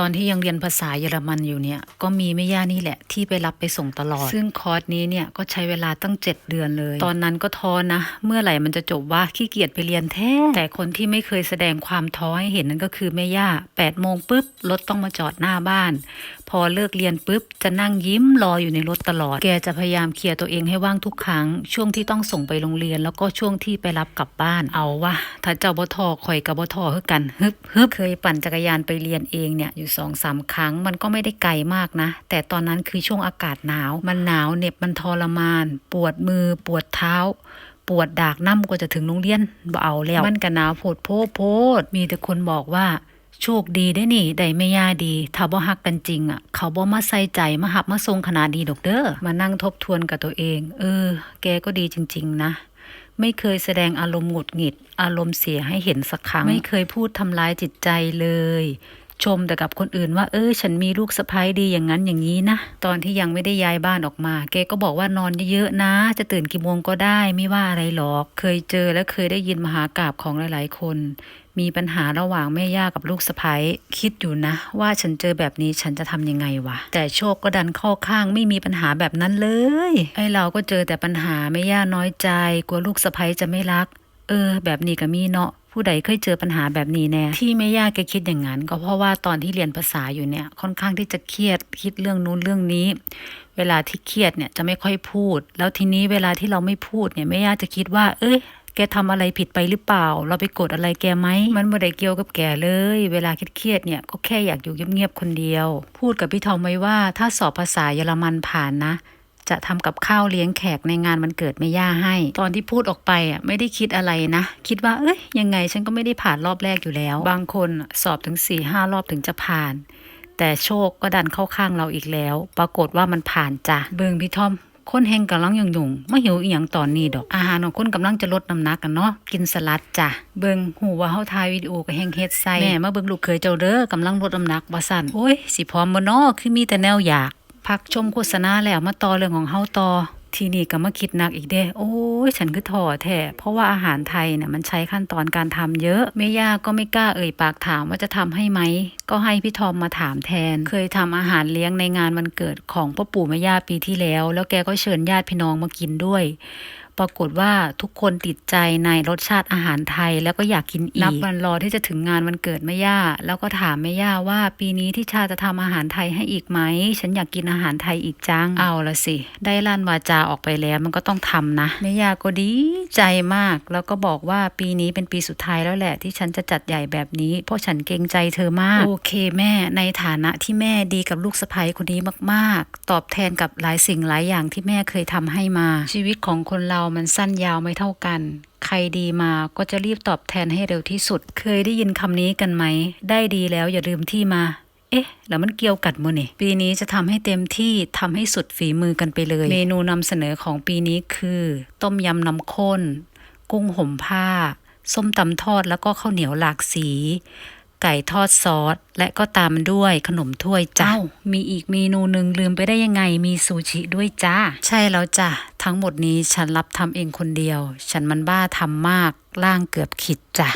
ตอนที่ยังเรียนภาษาเยอรมันอยู่เนี่ย ก็มีแม่ย่านี่แหละที่ไปรับไปส่งตลอด ซึ่งคอร์สนี้เนี่ยก็ใช้เวลาตั้ง 7 เดือนเลย ตอนนั้นก็ท้อนะ เมื่อไหร่มันจะจบว่าขี้เกียจไปเรียนแท้ แต่คนที่ไม่เคยแสดงความท้อให้เห็นนั่นก็คือแม่ย่า8โมงปุ๊บรถต้องมาจอดหน้าบ้าน พอเลิกเรียนปุ๊บจะนั่งยิ้มรออยู่ในรถตลอด แกจะพยายามเคลียร์ตัวเองให้ว่างทุกครั้ง ช่วงที่ต้องส่งไปโรงเรียน แล้วก็ช่วงที่ไปรับกลับบ้านเอาวะถ้าเจ้าบ่ทอข่อยกับบ่ทอคือกันฮึบฮึบเคยปั่นจักรยานไปเรียนเองเนี่ยอยู่สองสามครั้ง มันก็ไม่ได้ไกลมากนะ แต่ตอนนั้นคือช่วงอากาศหนาว มันหนาวเหน็บมันทรมาน ปวดมือปวดเท้า ปวดดากน้ำกว่าจะถึงโรงเรียนบ่เอาแล้ว มันก็หนาวโพดโพดโพดมีแต่คนบอกว่าโชคดีได้นี่ได้ไม่ย่าดีถ้าบ่ฮักกันจริงอะ เขาบ่มาใส่ใจมาหับมาทรงขนาดดีดอกเด้อมานั่งทบทวนกับตัวเอง เออ แกก็ดีจริง ๆ นะไม่เคยแสดงอารมณ์หงุดหงิด อารมณ์เสียให้เห็นสักครั้ง ไม่เคยพูดทำร้ายจิตใจเลย ชมแต่กับคนอื่นว่า เออ ฉันมีลูกสะใภ้ดีอย่างนั้นอย่างนี้นะ ตอนที่ยังไม่ได้ย้ายบ้านออกมา แกก็บอกว่านอนเยอะๆนะ จะตื่นกี่โมงก็ได้ไม่ว่าอะไรหรอก เคยเจอและเคยได้ยินมหากราบของหลายๆ คน มีปัญหาระหว่างแม่ย่ากับลูกสะใภ้คิดอยู่นะ ว่าฉันเจอแบบนี้ฉันจะทำยังไงวะ แต่โชคก็ดันเข้าข้างไม่มีปัญหาแบบนั้นเลย ไอ้เราก็เจอแต่ปัญหาแม่ย่าน้อยใจ กลัวลูกสะใภ้จะไม่รัก เออ แบบนี้ก็มีเนาะ ผู้ใดเคยเจอปัญหาแบบนี้แน่ที่แม่ย่าแกคิดอย่างนั้น ก็เพราะว่าตอนที่เรียนภาษาอยู่เนี่ยค่อนข้างที่จะเครียดคิดเรื่องนู้นเรื่องนี้ เวลาที่เครียดเนี่ยจะไม่ค่อยพูด แล้วทีนี้เวลาที่เราไม่พูดเนี่ยแม่ย่าจะคิดว่า เอ้ยแกทำอะไรผิดไปหรือเปล่า เราไปกดอะไรแกไหม มันไม่ได้เกี่ยวกับแกเลย เวลาเครียดเนี่ยก็แค่อยากอยู่เงียบๆคนเดียว พูดกับพี่ทอมไว้ว่าถ้าสอบภาษาเยอรมันผ่านนะ จะทำกับข้าวเลี้ยงแขกในงานวันเกิดแม่ย่าให้ ตอนที่พูดออกไปอะไม่ได้คิดอะไรนะ คิดว่าเอ้ยยังไงฉันก็ไม่ได้ผ่านรอบแรกอยู่แล้ว บางคนสอบถึง4ี่ห้ารอบถึงจะผ่าน แต่โชคก็ดันเข้าข้างเราอีกแล้ว ปรากฏว่ามันผ่านจ้ะเบิงพี่ทอมคนแหงกำลังยุ่งๆไม่หิวอีหยังตอนนี้ดอกอาหารของคนกำลังจะลดน้ำหนักกันเนาะกินสลัดจ้ะเบิงหูว่าเฮาถ่ายวิดีโอก็แหงเฮ็ดใส่แม่มาเบิงลูกเคยเจ้าเด้อกำลังลดน้ำหนักว่าสั่นโอ้ยสิพร้อมบ่เนาะคือมีแต่แนวอยาก พักชมโฆษณาแล้วมาต่อเรื่องของเฮาต่อทีนี้ก็มาคิดหนักอีกเด้ โอ้ย ฉันคือถ่อแท้ เพราะว่าอาหารไทยเนี่ยมันใช้ขั้นตอนการทำเยอะแม่ย่าก็ไม่กล้าเอ่ยปากถามว่าจะทำให้ไหม ก็ให้พี่ทอมมาถามแทน เคยทำอาหารเลี้ยงในงานวันเกิดของพ่อปู่แม่ย่าปีที่แล้ว แล้วแกก็เชิญญาติพี่น้องมากินด้วยปรากฏว่าทุกคนติดใจในรสชาติอาหารไทย แล้วก็อยากกินอีกนับวันรอที่จะถึงงานวันเกิดแม่ย่า แล้วก็ถามแม่ย่าว่าปีนี้ที่ชาจะทำอาหารไทยให้อีกไหม ฉันอยากกินอาหารไทยอีกจัง เอาละสิ ได้ลั่นวาจาออกไปแล้วมันก็ต้องทำนะแม่ย่าก็ดีใจมาก แล้วก็บอกว่าปีนี้เป็นปีสุดท้ายแล้วแหละ ที่ฉันจะจัดใหญ่แบบนี้ เพราะฉันเกรงใจเธอมาก โอเคแม่ในฐานะที่แม่ดีกับลูกสะใภ้คนนี้มาก ๆ ตอบแทนกับหลายสิ่งหลายอย่างที่แม่เคยทำให้มา ชีวิตของคนเรามันสั้นยาวไม่เท่ากัน ใครดีมาก็จะรีบตอบแทนให้เร็วที่สุด เคยได้ยินคำนี้กันไหม ได้ดีแล้วอย่าลืมที่มา เอ๊ะ แล้วมันเกี่ยวกัดมือนี่ ปีนี้จะทำให้เต็มที่ทำให้สุดฝีมือกันไปเลย เมนูนำเสนอของปีนี้คือ ต้มยำน้ำข้น กุ้งห่มผ้า ส้มตำทอดแล้วก็ข้าวเหนียวหลากสีไก่ทอดซอส และก็ตามด้วยขนมถ้วยจ้ามีอีกเมนูหนึ่งลืมไปได้ยังไงมีซูชิด้วยจ้า ใช่แล้วจ้ะ ทั้งหมดนี้ฉันรับทำเองคนเดียว ฉันมันบ้าทำมาก ล่างเกือบขิดจ้ะ